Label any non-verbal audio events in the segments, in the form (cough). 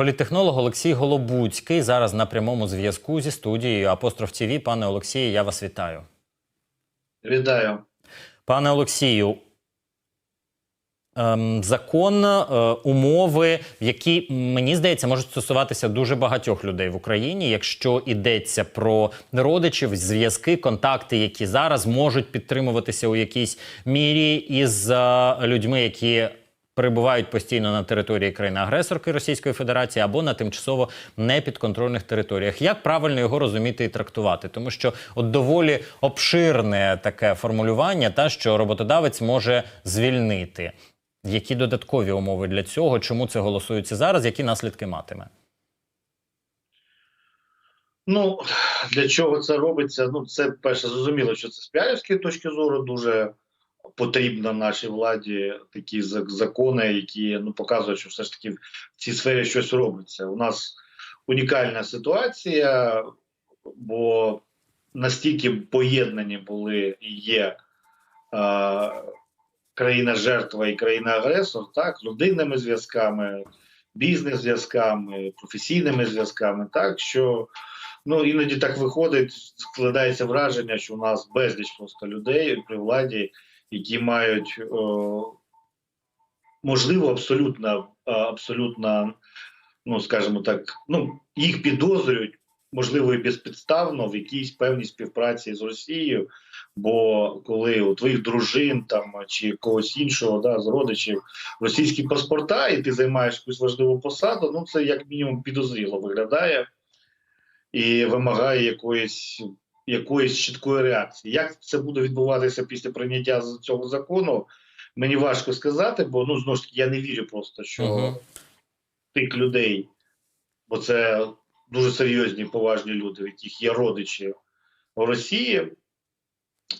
Політтехнолог Олексій Голобуцький зараз на прямому зв'язку зі студією Апостроф ТІВІ. Пане Олексію, я вас вітаю. Вітаю. Пане Олексію, ем, закон, е, умови, які мені здається можуть стосуватися дуже багатьох людей в Україні, якщо йдеться про родичів, зв'язки, контакти, які зараз можуть підтримуватися у якійсь мірі із е, людьми, які. Перебувають постійно на території країни-агресорки Російської Федерації або на тимчасово непідконтрольних територіях. Як правильно його розуміти і трактувати? Тому що от доволі обширне таке формулювання, та що роботодавець може звільнити. Які додаткові умови для цього? Чому це голосується зараз? Які наслідки матиме? Ну для чого це робиться? Ну, це перше зрозуміло, що це з піарівської точки зору дуже потрібно нашій владі такі закони, які ну показують, що все ж таки в цій сфері щось робиться. У нас унікальна ситуація, бо настільки поєднані були і є е, країна жертва і країна агресор, так, родинними зв'язками, бізнес-зв'язками, професійними зв'язками, так що ну іноді так виходить, складається враження, що у нас безліч просто людей при владі, які мають о, можливо абсолютно, абсолютно, ну скажімо так, ну їх підозрюють. Можливо, і безпідставно в якійсь певній співпраці з Росією, бо коли у твоїх дружин там чи когось іншого да, з родичів російські паспорта, і ти займаєш якусь важливу посаду, ну це як мінімум підозріло виглядає і вимагає якоїсь якоїсь чіткої реакції. Як це буде відбуватися після прийняття цього закону? Мені важко сказати, бо ну знову ж таки я не вірю просто, що Мгм. тих людей, бо це дуже серйозні поважні люди, в яких є родичі в Росії.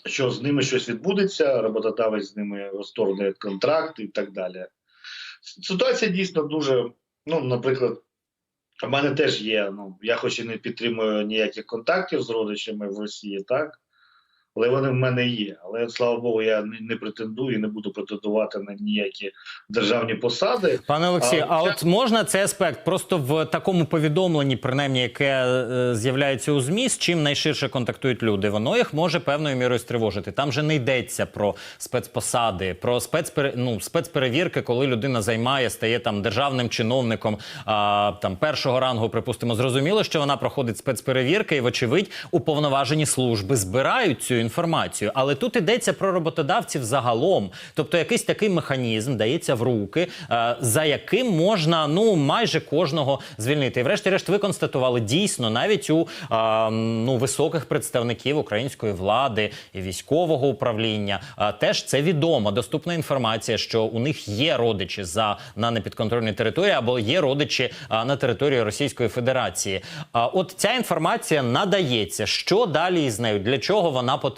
Що з ними щось відбудеться, роботодавець з ними розторгне контракт і так далі. Ситуація дійсно дуже, ну, наприклад, у мене теж є. Ну, я хоч і не підтримую ніяких контактів з родичами в Росії, так? Але вони в мене є. Але слава Богу, я не, не претендую і не буду претендувати на ніякі державні посади. Пане Олексію, а, А, от можна цей аспект просто в такому повідомленні, принаймні, яке е, з'являється у ЗМІ, з чим найширше контактують люди, воно їх може певною мірою стривожити. Там же не йдеться про спецпосади, про спецпере, ну, спецперевірки, коли людина займає, стає там державним чиновником а, там першого рангу, припустимо, зрозуміло, що вона проходить спецперевірки, і, вочевидь, уповноважені служби збирають цю інформацію. Але тут йдеться про роботодавців загалом. Тобто якийсь такий механізм дається в руки, е, за яким можна ну майже кожного звільнити. І врешті-решт ви констатували дійсно навіть у е, ну високих представників української влади і військового управління. е, теж це відомо. Доступна інформація, що у них є родичі за на непідконтрольній території або є родичі на території Російської Федерації. От ця інформація надається. Що далі із нею? Для чого вона потрібна?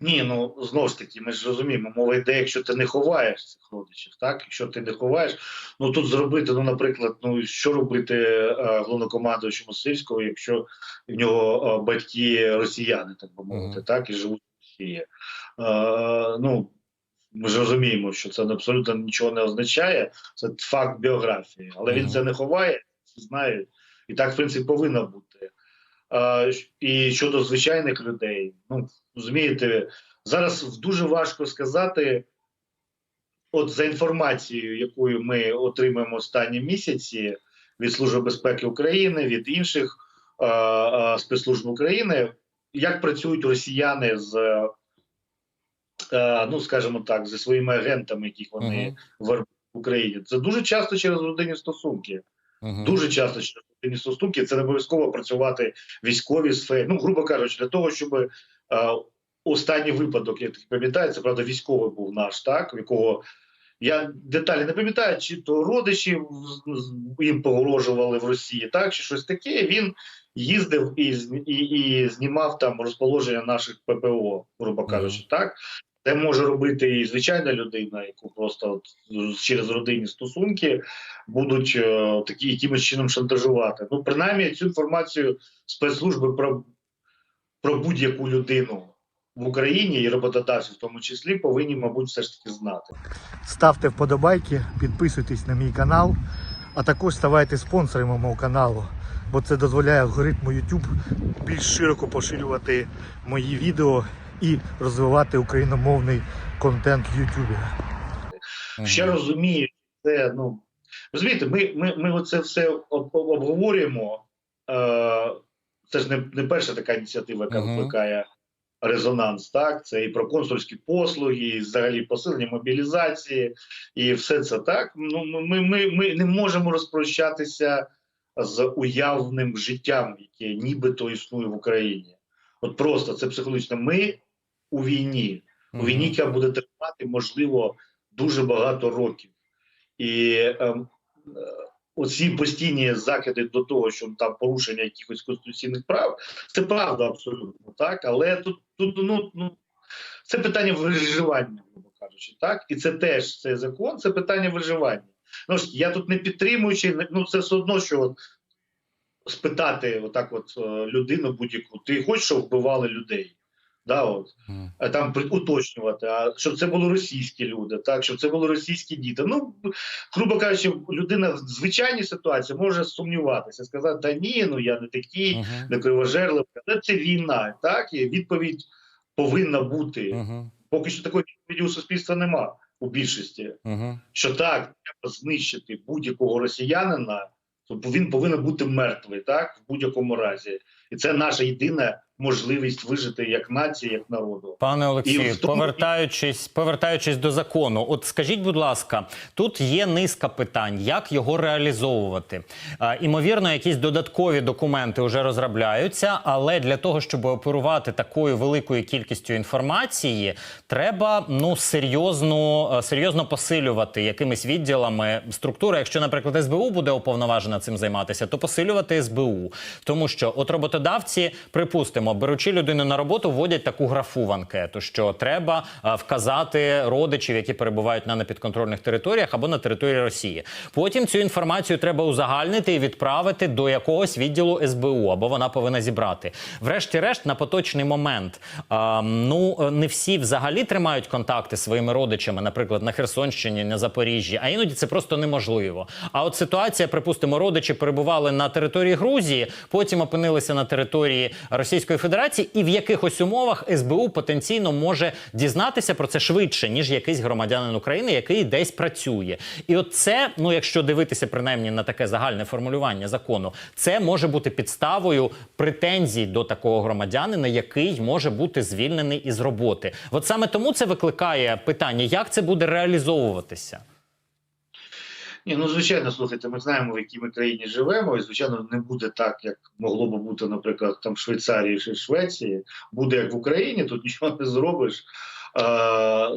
Ні, ну знову ж таки, ми ж розуміємо, мова йде, якщо ти не ховаєш цих родичів, так? Якщо ти не ховаєш, ну тут зробити, ну, наприклад, ну що робити е, головнокомандуючому Сирського, якщо в нього е, батьки росіяни, так би мовити, Мгм. так, і живуть в Росії. Е, ну, ми ж розуміємо, що це абсолютно нічого не означає, це факт біографії, але він це не ховає, всі знають, і так, в принципі, повинно бути. І щодо звичайних людей, ну розумієте, зараз дуже важко сказати, от за інформацією, якою ми отримуємо останні місяці від Служби безпеки України, від інших е, е, спецслужб України, як працюють росіяни з, е, ну скажімо так, зі своїми агентами, яких вони Мгм. вербують в Україні. Це дуже часто через родинні стосунки. Мгм. Дуже часто через родинні стосунки це не обов'язково працювати в військовій сфері. Ну, грубо кажучи, для того, щоб е, останній випадок, я так пам'ятаю, це правда військовий був наш, так в якого я деталі не пам'ятаю, чи то родичі їм погрожували в Росії, так чи щось таке. Він їздив і, і, і знімав там розположення наших ППО, грубо кажучи, так. Це може робити і звичайна людина, яку просто от через родинні стосунки будуть е, такі якимось чином шантажувати. Ну, принаймні, цю інформацію спецслужби про, про будь-яку людину в Україні і роботодавців, в тому числі, повинні, мабуть, все ж таки знати. Ставте вподобайки, підписуйтесь на мій канал. А також ставайте спонсорами мого каналу, бо це дозволяє алгоритму YouTube більш широко поширювати мої відео і розвивати україномовний контент в YouTube. Ще розумію, це ну розумієте, ми, ми, ми оце все об- об- обговорюємо. Е, це ж не, не перша така ініціатива, яка викликає резонанс. Так, це і про консульські послуги, і взагалі посилення мобілізації, і все це так. Ну ми, ми, ми не можемо розпрощатися з уявним життям, яке нібито існує в Україні. От просто це психологічно. Ми у війні у війні, яка буде тривати, можливо, дуже багато років. І ем, е, оці постійні закиди до того, що там порушення якихось конституційних прав, це правда абсолютно так. Але тут, тут ну, ну, це питання виживання, грубо кажучи, так? І це теж цей закон, це питання виживання. Ну я тут не підтримуючи, ну це все одно, що от спитати отак, от е, людину будь-яку, ти хочеш, щоб вбивали людей? Да, от а там уточнювати, а щоб це були російські люди, так щоб це були російські діти. Ну грубо кажучи, людина в звичайній ситуації може сумніватися, сказати, та ні, ну я не такий, Мгм. не кривожерливий, але це війна, так і відповідь повинна бути. Мгм. Поки що такої відповіді у суспільства нема у більшості. Мгм. Що так треба знищити будь-якого росіянина, то він повинен бути мертвий, так в будь-якому разі, і це наша єдина можливість вижити як нації, як народу. Пане Олексію, тому- повертаючись, повертаючись до закону, от скажіть, будь ласка, тут є низка питань, як його реалізовувати. А, імовірно, якісь додаткові документи вже розробляються, але для того, щоб оперувати такою великою кількістю інформації, треба ну серйозно, е, серйозно посилювати якимись відділами структури. Якщо, наприклад, СБУ буде уповноважена цим займатися, то посилювати СБУ, тому що от роботодавці, припустимо, беручи людину на роботу, вводять таку графу в анкету, що треба е, вказати родичів, які перебувають на непідконтрольних територіях або на території Росії. Потім цю інформацію треба узагальнити і відправити до якогось відділу СБУ, або вона повинна зібрати. Врешті-решт, на поточний момент, ну е, не всі взагалі тримають контакти своїми родичами, наприклад, на Херсонщині, на Запоріжжі, а іноді це просто неможливо. А от ситуація, припустимо, родичі перебували на території Грузії, потім опинилися на території Російської Федерації, і в якихось умовах СБУ потенційно може дізнатися про це швидше, ніж якийсь громадянин України, який десь працює. І от це, ну якщо дивитися принаймні на таке загальне формулювання закону, це може бути підставою претензій до такого громадянина, який може бути звільнений із роботи. От саме тому це викликає питання, як це буде реалізовуватися. Ні, ну звичайно, слухайте, ми знаємо, в якій ми країні живемо, і звичайно, не буде так, як могло би бути, наприклад, там в Швейцарії чи Швеції. Буде як в Україні, тут (laughs) нічого не зробиш.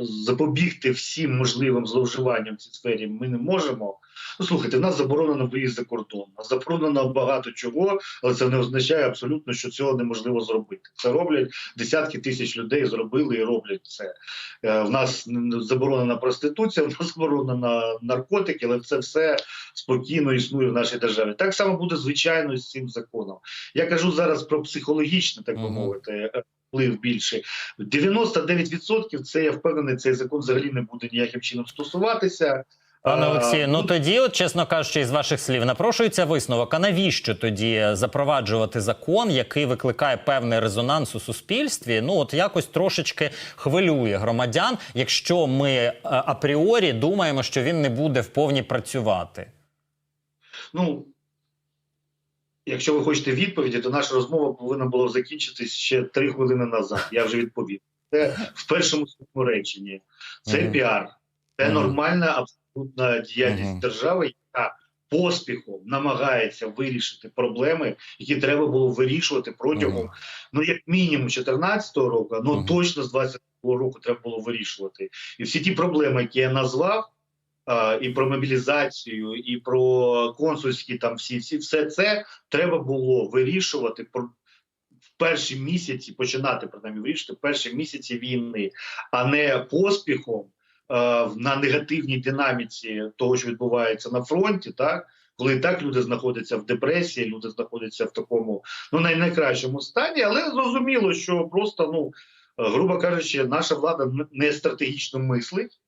Запобігти всім можливим зловживанням в цій сфері ми не можемо. Ну, слухайте, в нас заборонено виїзд за кордон, заборонено багато чого, але це не означає абсолютно, що цього неможливо зробити. Це роблять десятки тисяч людей, зробили і роблять це. Е, В нас заборонена проституція, в нас заборонена наркотики, але це все спокійно існує в нашій державі. Так само буде звичайно з цим законом. Я кажу зараз про психологічне, так би мовити. е, Вплив більший 99% це я впевнений, цей закон взагалі не буде ніяким чином стосуватися. Пане Олексію, ну тоді, от чесно кажучи, із ваших слів, напрошується висновок. А навіщо тоді запроваджувати закон, який викликає певний резонанс у суспільстві? Ну от якось трошечки хвилює громадян, якщо ми е, апріорі думаємо, що він не буде вповні працювати. Ну, якщо ви хочете відповіді, то наша розмова повинна була закінчитись ще три хвилини назад. Я вже відповів. Це в першому реченні. Це піар, це нормальна абсолютна діяльність Мгм. держави, яка поспіхом намагається вирішити проблеми, які треба було вирішувати протягом, Мгм. ну як мінімум 14-го року, ну Мгм. точно з 22-го року треба було вирішувати. І всі ті проблеми, які я назвав, а, і про мобілізацію, і про консульські там всі, всі все це треба було вирішувати про. В перші місяці починати принаймні вирішити в перші місяці війни, а не поспіхом на негативній динаміці того, що відбувається на фронті, так коли і так люди знаходяться в депресії, люди знаходяться в такому ну най- найкращому стані, але зрозуміло, що просто ну е, грубо кажучи, наша влада не стратегічно мислить,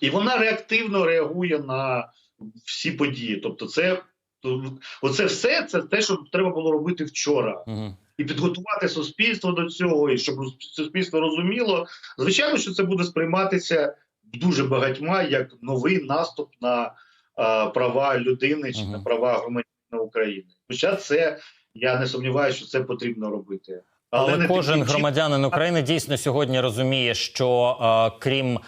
і вона реактивно реагує на всі події. Тобто, це оце все це те, що треба було робити вчора Угу. І підготувати суспільство до цього, і щоб суспільство розуміло. Звичайно, що це буде сприйматися дуже багатьма як новий наступ на а, права людини чи Мгм. на права громадянина України. Хоча це я не сумніваюся, що це потрібно робити. Але, не кожен громадянин України дійсно сьогодні розуміє, що е, крім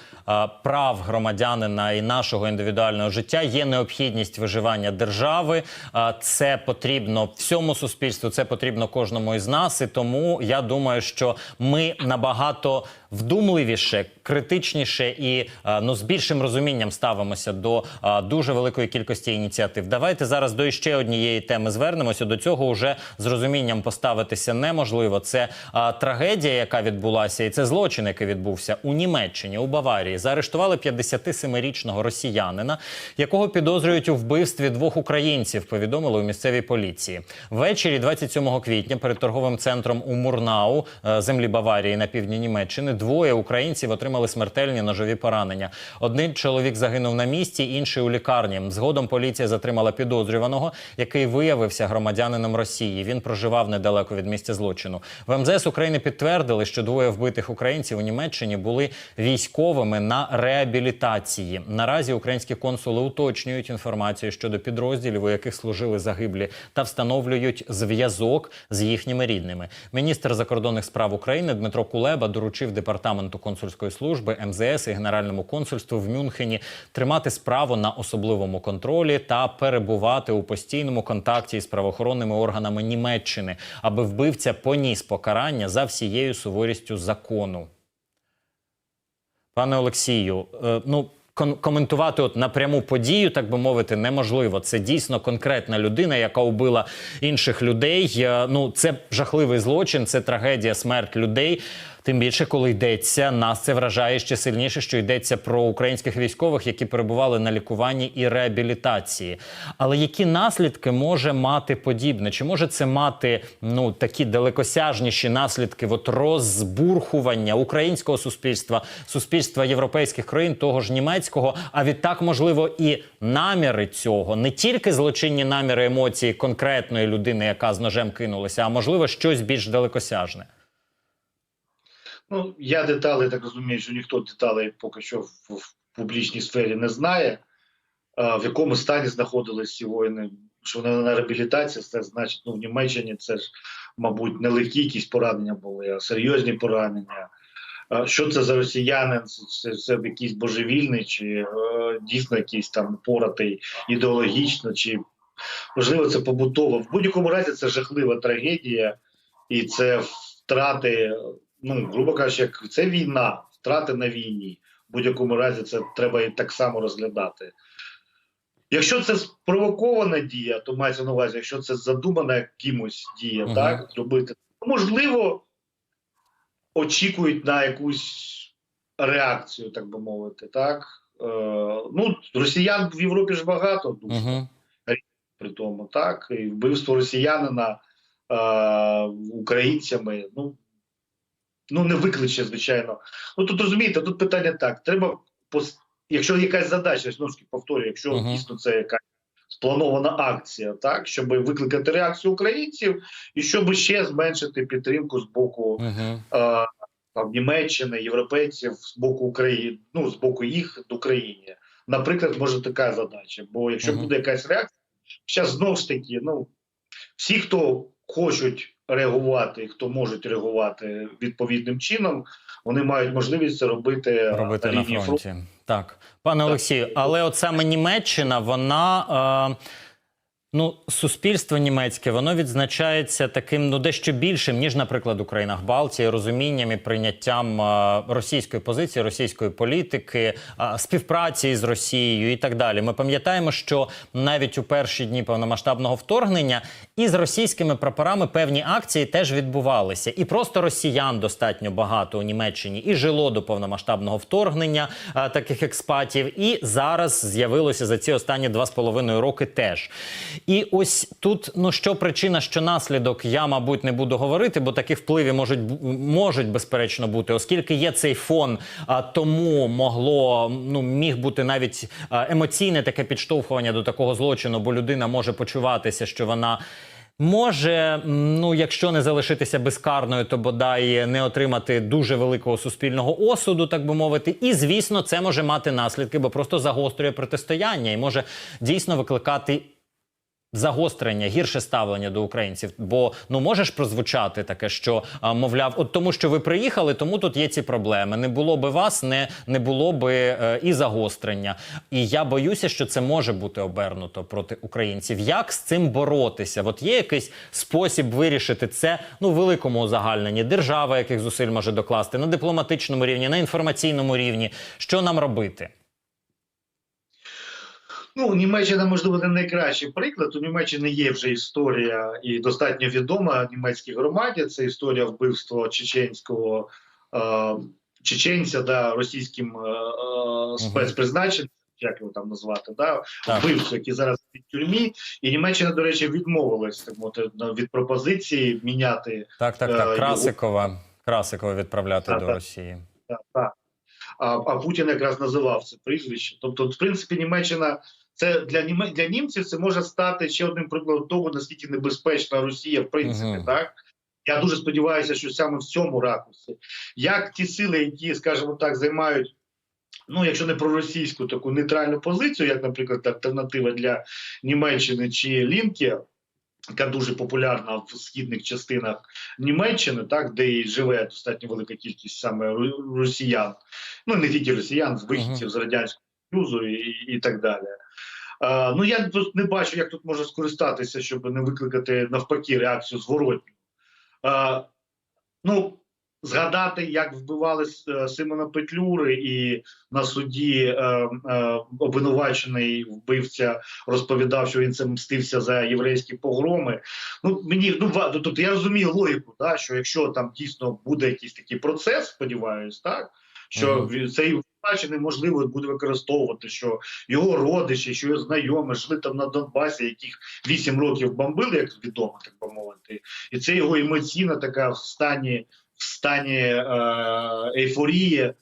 прав громадянина і нашого індивідуального життя є необхідність виживання держави. Е, це потрібно всьому суспільству, це потрібно кожному із нас. І тому я думаю, що ми набагато вдумливіше, критичніше і е, ну з більшим розумінням ставимося до е, дуже великої кількості ініціатив. Давайте зараз до іще однієї теми звернемося. До цього вже з розумінням поставитися неможливо. Це е, трагедія, яка відбулася, і це злочин, який відбувся у Німеччині, у Баварії. Заарештували 57-річного росіянина, якого підозрюють у вбивстві двох українців. Повідомили у місцевій поліції. Ввечері 27 квітня перед торговим центром у Мурнау, е, землі Баварії на півдні Німеччини, двоє українців отримали смертельні ножові поранення. Один чоловік загинув на місці, інший у лікарні. Згодом поліція затримала підозрюваного, який виявився громадянином Росії. Він проживав недалеко від місця злочину. В МЗС України підтвердили, що двоє вбитих українців у Німеччині були військовими на реабілітації. Наразі українські консули уточнюють інформацію щодо підрозділів, у яких служили загиблі, та встановлюють зв'язок з їхніми рідними. Міністр закордонних справ України Дмитро Кулеба доручив департаменту консульської служби МЗС і Генеральному консульству в Мюнхені тримати справу на особливому контролі та перебувати у постійному контакті з правоохоронними органами Німеччини, аби вбивця поніс покарання за всією суворістю закону. Пане Олексію, е, ну коментувати от напряму подію, так би мовити, неможливо. Це дійсно конкретна людина, яка убила інших людей. Е, Ну це жахливий злочин, це трагедія, смерть людей. Тим більше, коли йдеться, нас це вражає ще сильніше, що йдеться про українських військових, які перебували на лікуванні і реабілітації. Але які наслідки може мати подібне? Чи може це мати ну такі далекосяжніші наслідки от розбурхування українського суспільства, суспільства європейських країн, того ж німецького? А відтак, можливо, і наміри цього не тільки злочинні наміри емоції конкретної людини, яка з ножем кинулася, а можливо щось більш далекосяжне. Ну, я деталей так розумію, що ніхто деталей поки що в, в публічній сфері не знає, а, в якому стані знаходились ці воїни. Що вони на реабілітації, це значить, ну в Німеччині це ж, мабуть, не легкі якісь поранення були, а серйозні поранення. Що це за росіянин? Це, це, це якийсь божевільний, чи е, дійсно якийсь там поратий ідеологічно, чи можливо це побутово. В будь-якому разі це жахлива трагедія, і це втрати ну, грубо кажучи, як це війна, втрати на війні. В будь-якому разі це треба і так само розглядати. Якщо це спровокована дія, то мається на увазі, якщо це задумана кимось дія, Мгм. так зробити, то, можливо, очікують на якусь реакцію, так би мовити. Так? Е, ну, росіян в Європі ж багато дуже Угу. при тому, так і вбивство росіянина е, українцями. Ну ну не викличе, звичайно. Ну тут розумієте, тут питання так: треба пос... якщо якась задача, я знову ж повторюю, якщо Мгм. дійсно це якась спланована акція, так щоб викликати реакцію українців і щоб ще зменшити підтримку з боку Угу. е, там, Німеччини, європейців з боку України, ну з боку їх до України. Наприклад, може така задача. Бо якщо Мгм. буде якась реакція, зараз знову ж таки, ну всі, хто хочуть реагувати, хто можуть реагувати відповідним чином, вони мають можливість це робити, робити на на фронті. фронті. Так, пане Олексію, але от саме Німеччина, вона. Е... Ну, суспільство німецьке воно відзначається таким ну дещо більшим, ніж, наприклад, у країнах Балтії, розумінням і прийняттям російської позиції, російської політики, співпраці з Росією і так далі. Ми пам'ятаємо, що навіть у перші дні повномасштабного вторгнення із російськими прапорами певні акції теж відбувалися, і просто росіян достатньо багато у Німеччині і жило до повномасштабного вторгнення таких експатів, і зараз з'явилося за ці останні два з половиною роки теж. І ось тут ну що причина, що наслідок, я мабуть не буду говорити, бо такі впливи можуть можуть безперечно бути, оскільки є цей фон, а тому могло ну міг бути навіть емоційне таке підштовхування до такого злочину, бо людина може почуватися, що вона. Може, ну якщо не залишитися безкарною, то бодай не отримати дуже великого суспільного осуду, так би мовити. І звісно, це може мати наслідки, бо просто загострює протистояння і може дійсно викликати загострення, гірше ставлення до українців. Бо ну можеш прозвучати таке, що мовляв, от тому, що ви приїхали, тому тут є ці проблеми. Не було би вас, не, не було би е, і загострення. І я боюся, що це може бути обернуто проти українців. Як з цим боротися? От є якийсь спосіб вирішити це ну в великому узагальненні. Держава яких зусиль може докласти на дипломатичному рівні, на інформаційному рівні. Що нам робити? Ну, Німеччина, можливо, не найкращий приклад. У Німеччини є вже історія і достатньо відома німецькій громаді. Це історія вбивства чеченського е, чеченця да, російським е, е, спецпризначенцем, як його там назвати, да, вбивцю, який зараз в тюрмі. І Німеччина, до речі, відмовилась так мовити, від пропозиції міняти Так, так, Е, так. його- Красикова. Красикова відправляти Так, до так. Росії. Так, так. А, а Путін якраз називав це прізвище. Тобто, в принципі, Німеччина це для німе для німців це може стати ще одним прикладом того, наскільки небезпечна Росія, в принципі, Мгм. так. Я дуже сподіваюся, що саме в цьому ракурсі, як ті сили, які, скажімо так, займають. Ну, якщо не проросійську таку нейтральну позицію, як, наприклад, альтернатива для Німеччини чи Лінке, яка дуже популярна в східних частинах Німеччини, так де і живе достатньо велика кількість саме росіян, ну не тільки росіян, з вихідців з радянського союзу і, і так далі. А, ну я тут не бачу, як тут можна скористатися, щоб не викликати навпаки реакцію зворотню. А, ну, згадати, як вбивали е, Симона Петлюри, і на суді е, е, обвинувачений вбивця розповідав, що він це мстився за єврейські погроми. Ну мені ну ва- тобто я розумію логіку, да, що якщо там дійсно буде якийсь такий процес, сподіваюсь, так що цей обвинувачений можливо буде використовувати, що його родичі, що його знайомі жили там на Донбасі, яких вісім років бомбили, як відомо, так би мовити, і це його емоційна така в стані в стані е, ейфорії. Е,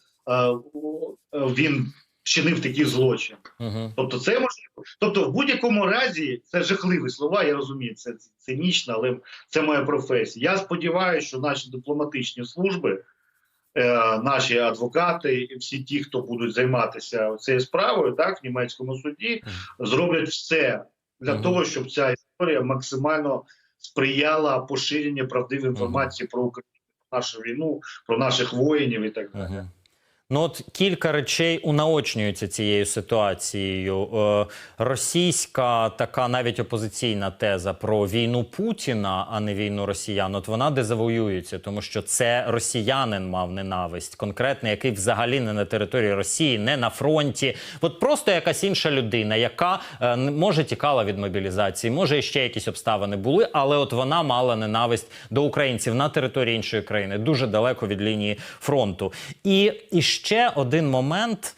він вчинив такий злочин. Угу. Тобто, це можливо. Тобто, в будь-якому разі це жахливі слова. Я розумію, це цинічно, але це моя професія. Я сподіваюся, що наші дипломатичні служби, наші адвокати, і всі ті, хто будуть займатися цією справою, так в німецькому суді, зроблять все для того, щоб ця історія максимально сприяла поширенню правдивої інформації про Україну, про нашу війну, про наших воїнів і так далі. Ну, от кілька речей унаочнюються цією ситуацією. Е, російська така навіть опозиційна теза про війну Путіна, а не війну росіян. От вона дезавоюється, тому що це росіянин мав ненависть, конкретний, який взагалі не на території Росії, не на фронті. От просто якась інша людина, яка е, може тікала від мобілізації, може ще якісь обставини були, але от вона мала ненависть до українців на території іншої країни, дуже далеко від лінії фронту. І, і ще один момент.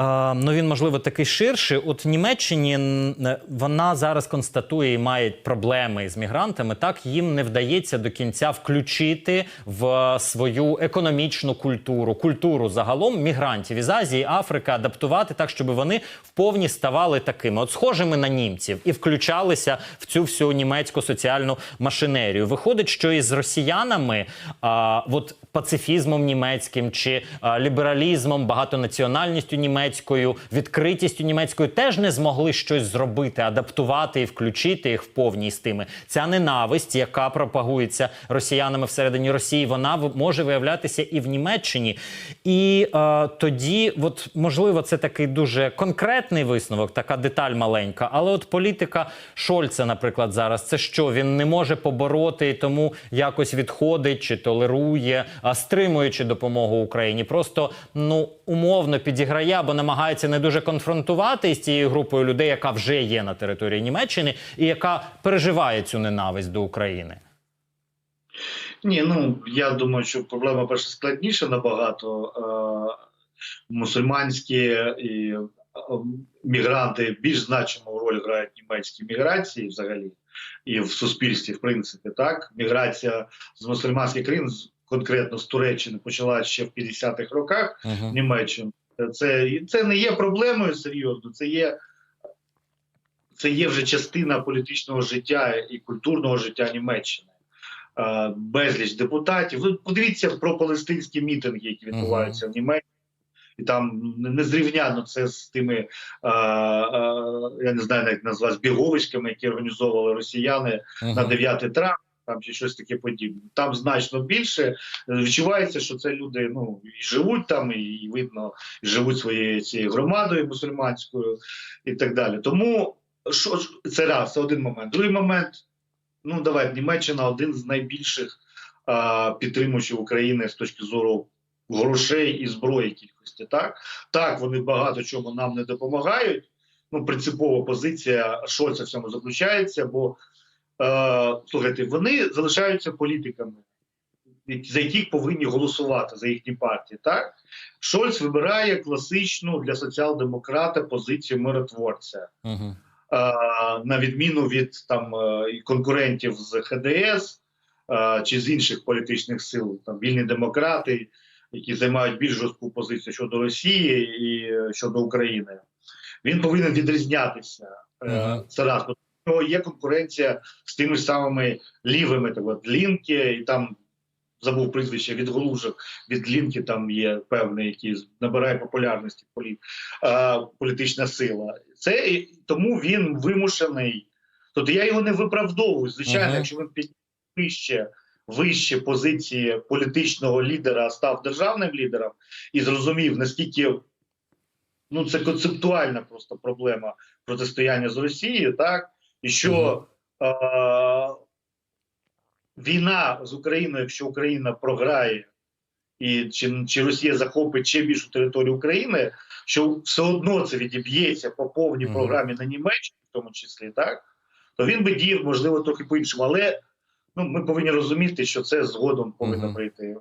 Е, Ну, він можливо такий ширший. От Німеччині е, вона зараз констатує і має проблеми з мігрантами. Так їм не вдається до кінця включити в свою економічну культуру, культуру загалом мігрантів із Азії, Африки, адаптувати так, щоб вони вповні ставали такими, от схожими на німців, і включалися в цю всю німецьку соціальну машинерію. Виходить, що із росіянами, а, от пацифізмом німецьким чи а, лібералізмом, багатонаціональністю німецькою, відкритістю німецькою теж не змогли щось зробити, адаптувати і включити їх в повній з тими. Ця ненависть, яка пропагується росіянами всередині Росії, вона може виявлятися і в Німеччині. І е, тоді, от можливо, це такий дуже конкретний висновок, така деталь маленька. Але от політика Шольца, наприклад, зараз це що? Він не може побороти і тому якось відходить чи толерує, стримуючи допомогу Україні. Просто ну умовно підіграє або намагається не дуже конфронтувати з цією групою людей, яка вже є на території Німеччини, і яка переживає цю ненависть до України. Ні, ну я думаю, що проблема перша складніша набагато. Е, мусульманські і мігранти більш значиму роль грають німецькі міграції взагалі і в суспільстві, в принципі, так. Міграція з мусульманських країн, конкретно з Туреччини, почалася ще в 50-х роках. Угу. Німеччину. Це, це не є проблемою серйозно, це є, це є вже частина політичного життя і культурного життя Німеччини. Безліч депутатів. Ви подивіться про палестинські мітинги, які відбуваються в Німеччині. І там незрівняно це з тими, е, е, я не знаю, як назвати, біговиськами, які організовували росіяни на 9 травня, там чи щось таке подібне. Там значно більше. Відчувається, що це люди ну, і живуть там, і, видно, і живуть своєю цією громадою мусульманською і так далі. Тому що це раз, це один момент. Другий момент, ну давай, Німеччина один з найбільших а, підтримуючих України з точки зору грошей і зброї кількості. Так, так, вони багато чому нам не допомагають. Ну, принципова позиція Шольца в цьому заключається, бо слухайте, вони залишаються політиками, за яких повинні голосувати за їхні партії. Так Шольц вибирає класичну для соціал-демократа позицію миротворця. Угу. Е, на відміну від там е, конкурентів з ХДС е, чи з інших політичних сил, там вільні демократи, які займають більш жорстку позицію щодо Росії і е, щодо України. Він повинен відрізнятися. Е. Це раз. Нього є конкуренція з тими ж самими лівими, так от Лінки, і там забув прізвище відголужок від Лінки, там є певний, який набирає популярності полі, е, політична сила. Це тому він вимушений. Тобто я його не виправдовую. Звичайно, Мгм. якщо він підняв вище, вище позиції політичного лідера, став державним лідером і зрозумів, наскільки ну це концептуальна просто проблема протистояння з Росією, так і що е- війна з Україною, якщо Україна програє. І чи, чи Росія захопить ще більшу територію України, що все одно це відіб'ється по повній програмі на Німеччині, в тому числі, так то він би діяв можливо трохи по іншому. Але ну ми повинні розуміти, що це згодом повинно прийти.